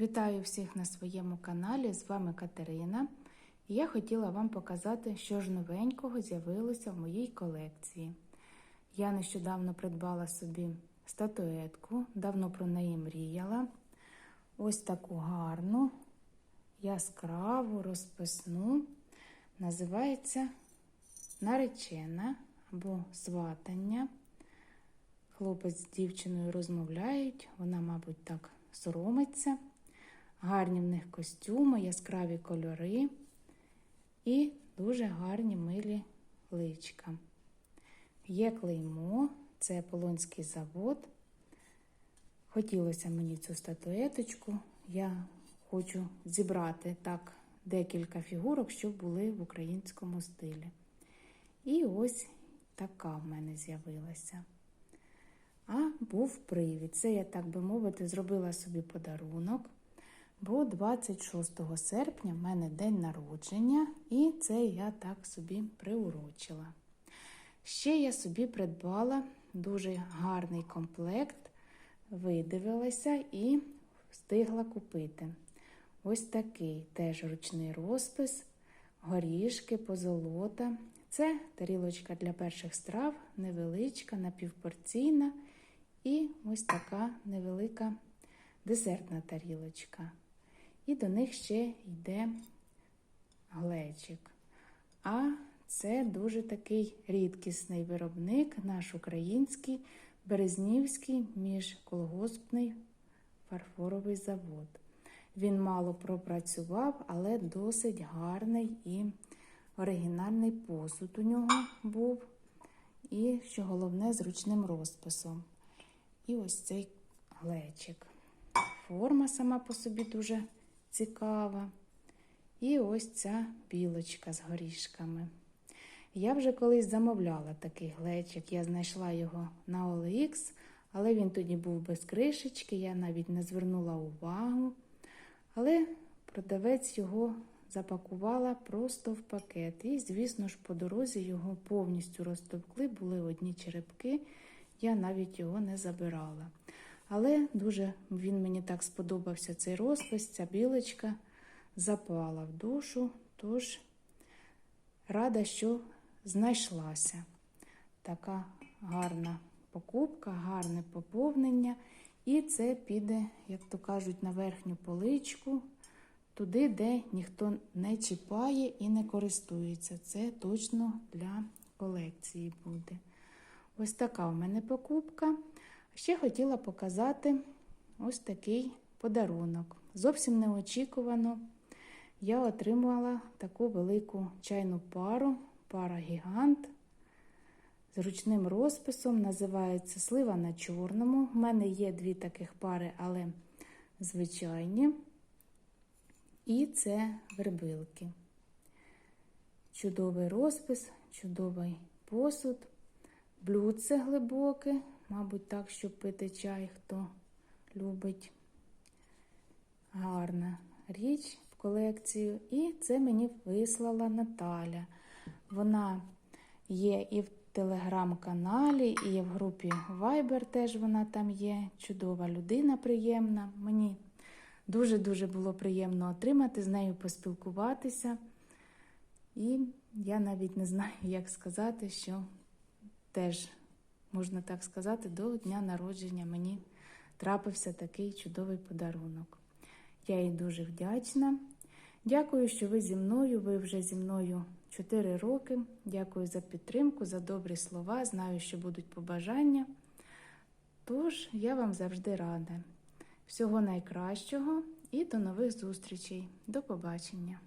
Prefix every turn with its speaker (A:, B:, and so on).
A: Вітаю всіх на своєму каналі. З вами Катерина. І я хотіла вам показати, що ж новенького з'явилося в моїй колекції. Я нещодавно придбала собі статуетку, давно про неї мріяла. Ось таку гарну, яскраву, розписну. Називається наречена або сватання. Хлопець з дівчиною розмовляють, вона, мабуть, так соромиться. Гарні в них костюми, яскраві кольори і дуже гарні милі личка. Є клеймо, це Полонський завод. Хотілося мені цю статуеточку. Я хочу зібрати так декілька фігурок, щоб були в українському стилі. І ось така в мене з'явилася. А був привід. Це я, так би мовити, зробила собі подарунок. Бо 26 серпня в мене день народження, і це я так собі приурочила. Ще я собі придбала дуже гарний комплект, видивилася і встигла купити. Ось такий теж ручний розпис, горішки, позолота. Це тарілочка для перших страв, невеличка, напівпорційна. І ось така невелика десертна тарілочка. І до них ще йде глечик. А це дуже такий рідкісний виробник, наш український Березнівський міжколгоспний фарфоровий завод. Він мало пропрацював, але досить гарний і оригінальний посуд у нього був. І, що головне, з ручним розписом. І ось цей глечик. Форма сама по собі дуже цікава. І ось ця білочка з горішками. Я вже колись замовляла такий глечик. Я знайшла його на OLX, але він тоді був без кришечки, я навіть не звернула увагу. Але продавець його запакувала просто в пакет. І, звісно ж, по дорозі його повністю розтовкли, були одні черепки я навіть його не забирала. Але дуже він мені так сподобався цей розпис, ця білочка запала в душу, тож рада, що знайшлася така гарна покупка, гарне поповнення. І це піде, як то кажуть, на верхню поличку, туди, де ніхто не чіпає і не користується. Це точно для колекції буде. Ось така у мене покупка. Ще хотіла показати ось такий подарунок. Зовсім неочікувано я отримала таку велику чайну пару, пара гігант. З ручним розписом називається слива на чорному. У мене є дві таких пари, але звичайні. І це вербилки. Чудовий розпис, чудовий посуд. Блюдце глибоке, мабуть, так, щоб пити чай, хто любить гарна річ в колекцію. І це мені вислала Наталя. Вона є і в телеграм-каналі, і в групі Viber теж вона там є. Чудова людина, приємна. Мені дуже-дуже було приємно отримати, з нею поспілкуватися. І я навіть не знаю, як сказати, що теж, можна так сказати, до дня народження мені трапився такий чудовий подарунок. Я їй дуже вдячна. Дякую, що ви зі мною. Ви вже зі мною 4 роки. Дякую за підтримку, за добрі слова. Знаю, що будуть побажання. Тож, я вам завжди рада. Всього найкращого і до нових зустрічей. До побачення!